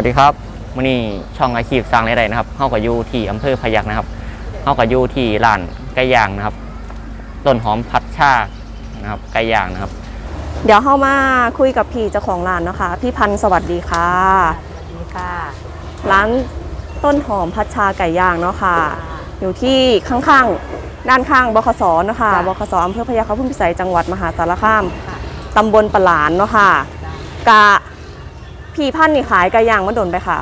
วัสดีครับวันนี้ช่องอาชีพสร้างรายได้นะครับเฮากับยูที่อำเภอพยัคฆ์นะครับเฮากับยูที่ร้านไก่ย่างนะครับต้นหอมพัดชานะครับไก่ย่างนะครับ เดี๋ยวเข้ามาคุยกับพี่เจ้าของร้านเนาะคะ พี่พันธ์สวัสดีค่ะ สวัสดีค่ะ ร้านต้นหอมพัชชาไก่ย่างเนาะค่ะ อยู่ที่ข้างๆ ด้านข้างบคสเนาะค่ะบคสอำเภอพยาคฆพุ่มพิสัยจังหวัดมหาสารคามค่ะตำบลปะหลานเนาะค่ะกะ พี่พันธ์นี่ขายไก่ย่างมาโดนไปค่ะ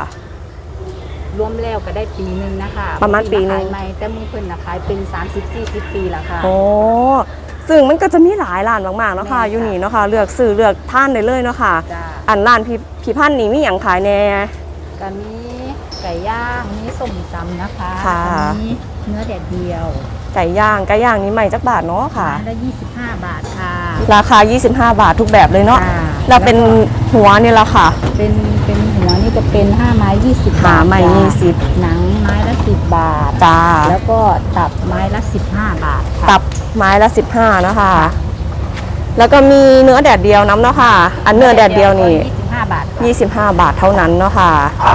รวมแล้วก็ได้ปีหนึ่งนะคะประมาณปีหนึ่ง ขายใหม่แต่มือเพิ่นนะขายเป็น 30-40 ปีแล้วค่ะ โอ้ซึ่งมันก็จะมีหลายร้านมากๆเนาะค่ะแม่นค่ะ อยู่นี่เนาะค่ะเลือกซื้อเลือกท่านได้เลยเนาะค่ะ จ้าอันร้านพี่พี่พันธ์นี่มีอย่างขายแน่ ก็มีไก่ย่างมีส้มตำนะคะค่ะ มีเนื้อแดดเดียวไก่ย่างไก่ย่างนี่ใหม่จักบาทเนาะค่ะ ไม้ละ25 บาทค่ะราคา 25 บาททุกแบบเลยเนาะ จ้ แล้วเป็นหัวนี่ละค่ะเป็นเป็นหัวนี่จะเป็น5ไม้20บาทหาใหม่จ้ะยี่สิบหนังไม้ละ10บาท จ้าแล้วก็ตับไม้ละ15บาทค่ะตับไม้ละ15นะคะ แล้วก็มีเนื้อแดดเดียวน้ำเนาะค่ะ อันเนื้อแดดเดียวนี่25บาทค่ะ25บาทเท่านั้นเนาะค่ะใกล้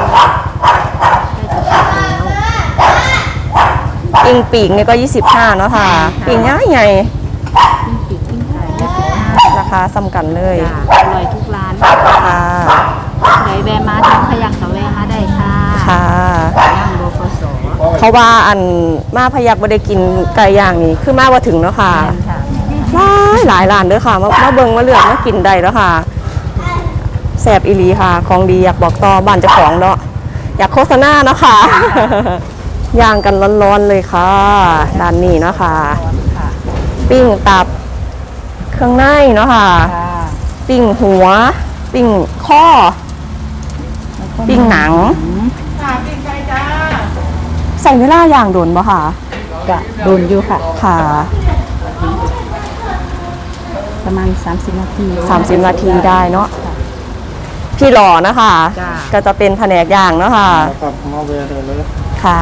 จะสุกแล้วปิงปีกนี่ก็ 25เนาะค่ะค่ะปิงง่ายใหญ่ปิ้งปีกปิ้งไก่25 รา คาซ้ำกันเลยจ้ะอร่อยทุกร้านค่ะใครแวะมาทางพยัคฆ์ก็แวะมาได้ค่ะค่ะ ย่างโบคสเพราะว่าอันมาพยักบ่ได้กินไก่ย่างนี่คือมาว่าถึงเนาะค่ะแม่นค่ะหลายหลายร้านเด้อค่ะมามาเบิ่งมาเลือกมากินได้แล้วค่ะแสบอีหลีค่ะ ของดีอยากบอกต่อบ้านเจ้าของเนาะอยากโฆษณาเนาะค่ะ ย่างกันร้อนๆเลยค่ะด้านนี้เนาะค่ะร้อนค่ะ ปิ้งตับ เครื่องในเนาะค่ะค่ะปิ้งหัว ปิ้งข้อแล้วก็ปิ้งหนังใส่เวลาย่างโดนบ่ค่ะกะโดนอยู่ค่ะ ค่ะ ประมาณ 30 นาที 30 นาทีได้เนาะค่ะพี่หล่อนะคะจ้าก็จะเป็นแผนกย่างเนาะค่ะครับมาเวรได้เลยค่ะ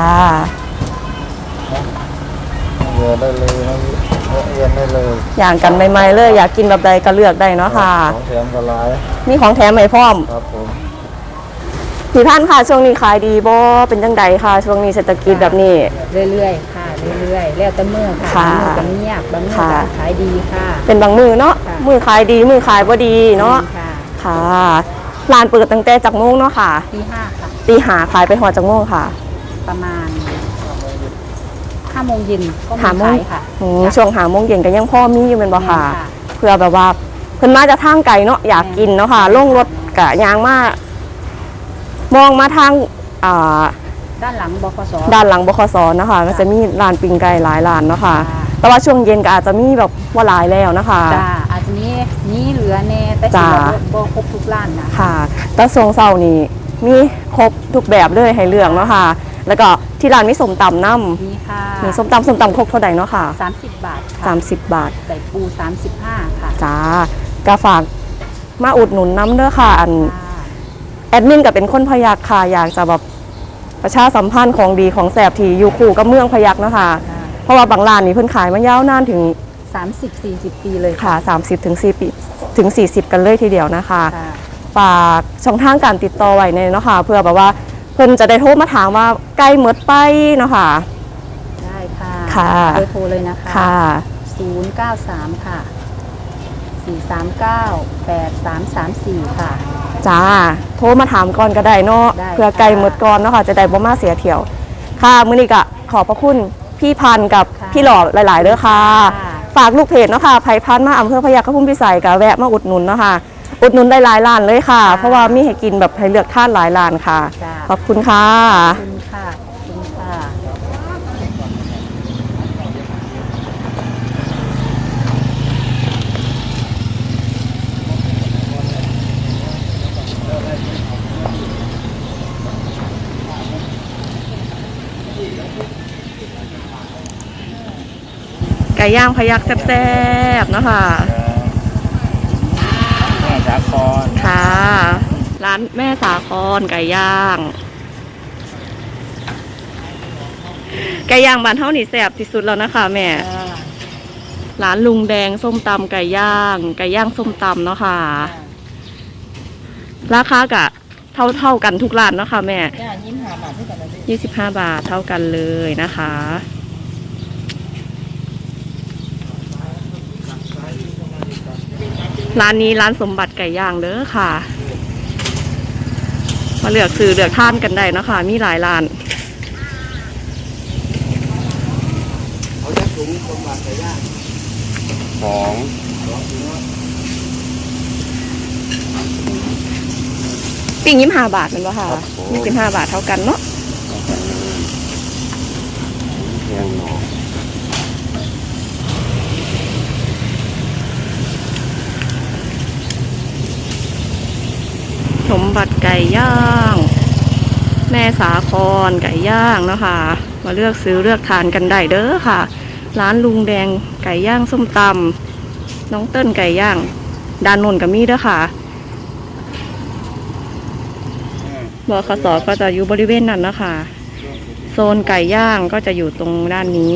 มาเวรได้เลยนะ เวียนได้เลยอย่างกันใหม่ๆเลย อยากกินแบบใดก็เลือกได้เนาะค่ะ ของแถมกระไรมีของแถมให้พร้อมครับผมพี่ท่านค่ะช่วงนี้ขายดีบ่เป็นจังใดค่ะ ช่วงนี้เศรษฐกิจแบบนี้ เรื่อยๆค่ะเรื่อยๆแล้วแต่มือค่ะค่ะบางมือก็เงียบบางมือค่ะก็ขายดีค่ะ เป็นบางมือเนาะค่ะ มือขายดีมือขายบ่ดีเนาะค่ะค่ะร้านเปิดตั้งแต่จากโมงเนาะค่ะที่ห้าค่ะ ตีหาขายไปหอจากโมงค่ะ ประมาณ 5โมงเย็นก็มีหาโมง ขายค่ะอืมช่วงหาโมงเย็นก็ยังพ่อมีอยู่เป็นบ่ค่ะแม่นเพื่อแบบว่าเพิ่นมาจะทางไกลเนาะอยากกินเนาะค่ะลงรถกะยางมามองมาทางอ่าด้านหลังบคส ด้านหลังบคสนะคะก็จะมีร้านปิ้งไก่หลายร้านเนาะค่ะค่ะแต่ว่าช่วงเย็นก็อาจจะมีแบบว่าหลายแล้วนะคะ จ้าอาจจะมีมีเหลือแน่แต่จ้า ที่บ่ครบทุกร้านนะ ค่ะแต่ทรงเศร้านี่มีครบทุกแบบเลยให้เลือกเนาะค่ะ แล้วก็ ที่ร้านมีสมตำน้มีค่ะำมีส้มตำส้มตำครกเท่าใดเนาะค่ะ30บาทค่ะ30 บาท ใส่ปู35ค่ะจ้ากาฝากมาอุดหนุนน้ำเด้อค่ะ อันค่ะแอดมินก็เป็นคนพยักค่ะอยากจะแบบประชาสัมพันธ์ของดีของแสบที่อยู่คู่กับเมืองพยักเนาะคะค่ะเพราะว่าบางร้านนี่เพิ่นขายมายาวนานถึง30 40ปีเลยค่ะ30ถึง4ปีถึง 40 กันเลยทีเดียวนะคะค่ะฝากช่องทางการติดต่อไว้ในเนาะค่ะเพื่อแบบว่าเพิ่นจะได้โทรมาถามว่าใกล้หมดไปเนาะค่ะ ได้ค่ะค่ะ เบอร์โทรเลยนะคะค่ะ093ค่ะ439 8334ค่ะ จ้า โทรมาถามก่อนก็ได้เนาะได้เพื่อไกลหมดก่อนเนาะค่ะ จะได้บ่มาเสียเที่ยว ค่ะ มื้อนี้ก็ขอบพระคุณพี่พันธุ์กับค่ะ พี่หล่อหลาย ๆเด้อค่ะค่ะฝากลูกเพจเนาะค่ะไผ่พันธุ์มาอำเภอพยัคฆพุ่มพิสัยก็แวะมาอุดหนุนเนาะค่ะ อุดหนุนได้หลายร้านเลยค่ะค่ะ เพราะว่ามีให้กินแบบให้เลือกทานหลายร้านค่ะ จ้าขอบคุณค่ะ ขอบคุณค่ะขอบคุณค่ะไก่ย่างพยักแซ่บๆเนาะค่ะแม่สา ครค่ะ ร้านแม่สาครไก่ย่าง ไก่ย่างบ้านเท่านี่แซ่บที่สุดแล้วนะคะแม่ ร้านลุงแดงส้มตำไก่ย่าง ไก่ย่างส้มตำเนาะค่ะ ราคากะท่าเท่ากันทุกร้านเนาะค่ะแม่จ้ายิ้มหาบาทที่กันเลยยี่สิบห้าบาทเท่ากันเลยนะคะ ร้านนี้ร้านสมบัติไก่ย่างเด้อค่ะ มาเลือกซื้อเลือกท่านกันได้เนาะคะมีหลายร้านสองปิ้งยี่สิบห้าบาทเป็นปะค่ะยี่สิบห้าบาทเท่ากันเนาะ เพียงหนอ สมบัติไก่ย่าง แม่สาครไก่ย่างเนาะค่ะ มาเลือกซื้อเลือกทานกันได้เด้อค่ะ ร้านลุงแดงไก่ย่างส้มตำน้องเติ้ลไก่ย่างดานนนกับมีเด้อค่ะบขสก็จะอยู่บริเวณนั้นนะคะ โซนไก่ย่างก็จะอยู่ตรงด้านนี้